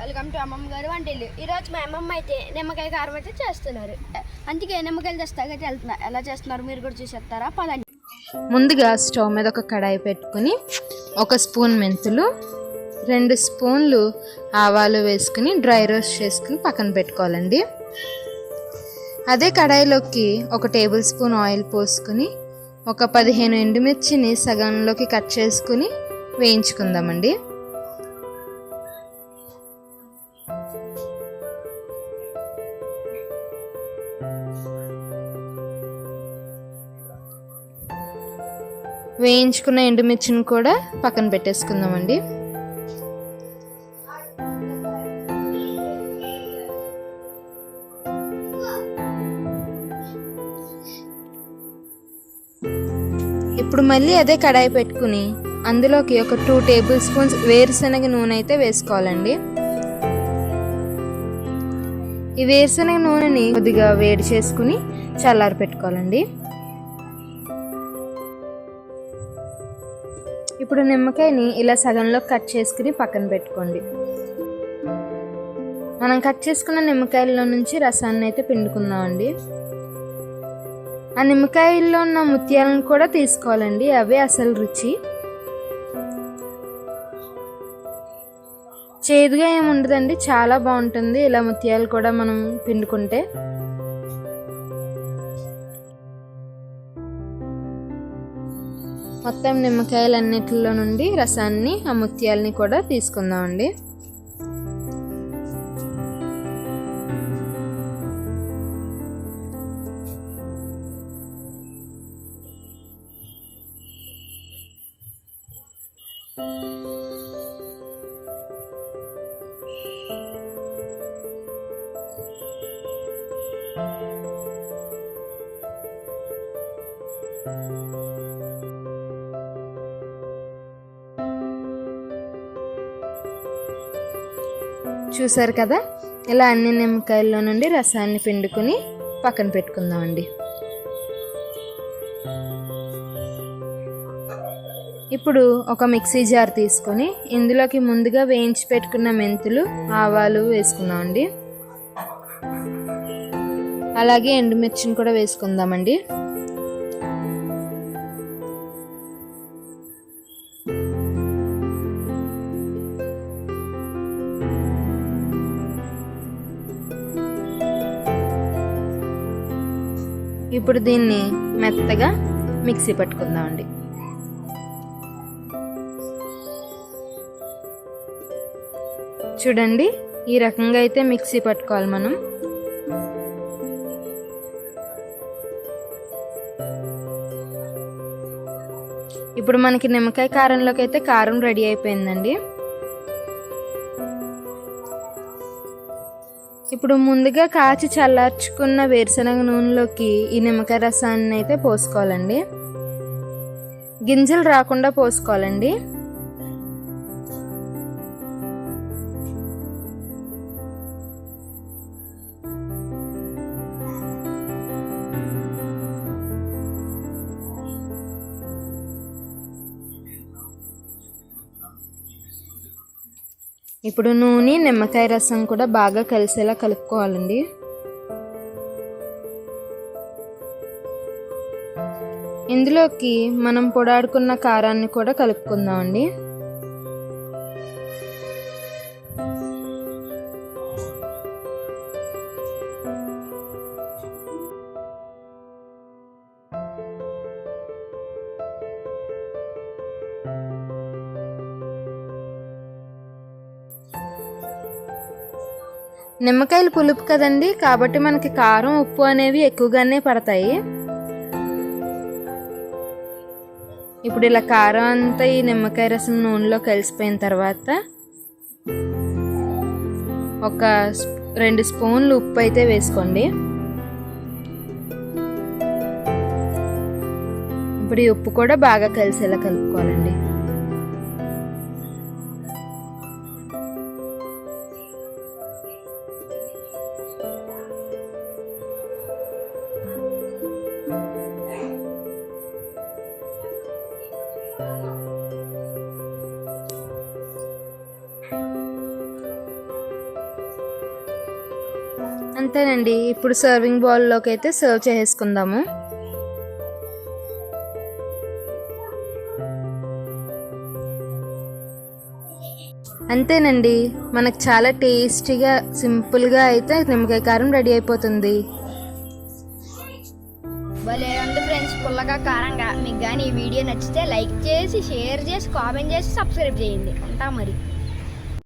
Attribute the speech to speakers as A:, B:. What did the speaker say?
A: Welcome to అమ్మమ్మ గారు వంటిల్లు ఈరోజు మా అమ్మమ్మ అయితే నిమ్మకాయ కారం అయితే చేస్తున్నారు. అందుకే నిమ్మకాయలు తెస్తాకైతే వెళ్తున్నా. ఎలా చేస్తున్నారు మీరు కూడా చూసేస్తారా? పదండి.
B: ముందుగా స్టవ్ మీద ఒక కడాయి పెట్టుకుని ఒక స్పూన్ మెంతులు రెండు స్పూన్లు ఆవాలు వేసుకుని డ్రై రోస్ట్ చేసుకుని పక్కన పెట్టుకోవాలండి. అదే కడాయిలోకి ఒక టేబుల్ స్పూన్ ఆయిల్ పోసుకుని ఒక పదిహేను ఎండుమిర్చిని సగంలోకి కట్ చేసుకుని వేయించుకుందామండి. వేయించుకున్న ఎండుమిర్చిని కూడా పక్కన పెట్టేసుకుందామండి. ఇప్పుడు మళ్ళీ అదే కడాయి పెట్టుకుని అందులోకి ఒక టూ టేబుల్ స్పూన్స్ వేరుశనగ నూనె అయితే వేసుకోవాలండి. ఈ వేరుశనగ నూనెని కొద్దిగా వేడి చేసుకుని చల్లారి పెట్టుకోవాలండి. ఇప్పుడు నిమ్మకాయని ఇలా సగంలో కట్ చేసుకుని పక్కన పెట్టుకోండి. మనం కట్ చేసుకున్న నిమ్మకాయల్లో నుంచి రసాన్ని అయితే పిండుకుందామండి. ఆ నిమ్మకాయల్లో ఉన్న ముత్యాలను కూడా తీసుకోవాలండి అవే అసలు రుచి. చేదుగా ఏమి ఉండదండి. చాలా బాగుంటుంది. ఇలా ముత్యాలు కూడా మనం పిండుకుంటే. మొత్తం నిమ్మకాయలన్నిటిలో నుండి రసాన్ని ఆ ముత్యాలని కూడా తీసుకుందామండి. చూసారు కదా? ఇలా అన్ని నిమ్మకాయల్లో నుండి రసాన్ని పిండుకుని పక్కన పెట్టుకుందామండి. ఇప్పుడు ఒక మిక్సీ జార్ తీసుకొని ఇందులోకి ముందుగా వేయించి పెట్టుకున్న మెంతులు ఆవాలు వేసుకుందామండి. అలాగే ఎండుమిర్చిని కూడా వేసుకుందామండి. ఇప్పుడు దీన్ని మెత్తగా మిక్సీ పట్టుకుందామండి. చూడండి ఈ రకంగా అయితే మిక్సీ పట్టుకోవాలి మనం. ఇప్పుడు మనకి నిమ్మకాయ కారంలోకి అయితే కారం రెడీ అయిపోయిందండి. ఇప్పుడు ముందుగా కాచి చల్లార్చుకున్న వేరుశనగ నూనెలోకి ఈ నిమ్మకాయ రసాన్ని అయితే పోసుకోవాలండి. గింజలు రాకుండా పోసుకోవాలండి. ఇప్పుడు నూనె నిమ్మకాయ రసం కూడా బాగా కలిసేలా కలుపుకోవాలండి. ఇందులోకి మనం పొడాడుకున్న కారాన్ని కూడా కలుపుకుందామండి. నిమ్మకాయలు పులుపు కదండి కాబట్టి మనకి కారం ఉప్పు అనేవి ఎక్కువగానే పడతాయి. ఇప్పుడు ఇలా కారం అంతా ఈ నిమ్మకాయ రసం నూనెలో కలిసిపోయిన తర్వాత ఒక రెండు స్పూన్లు ఉప్పు అయితే వేసుకోండి. ఇప్పుడు ఈ ఉప్పు కూడా బాగా కలిసేలా కలుపుకోవాలండి. అంతేనండి. ఇప్పుడు సర్వింగ్ బౌల్లోకి అయితే సర్వ్ చేసుకుందాము అంతేనండి. మనకు చాలా టేస్టీగా సింపుల్గా అయితే నిమ్మకాయ కారం రెడీ అయిపోతుంది.
A: భలే ఉంది ఫ్రెండ్స్ పుల్లగా కారంగా. మీకు కానీ ఈ వీడియో నచ్చితే లైక్ చేసి షేర్ చేసి కామెంట్ చేసి సబ్స్క్రైబ్ చేయండి. ఉంటాం మరి.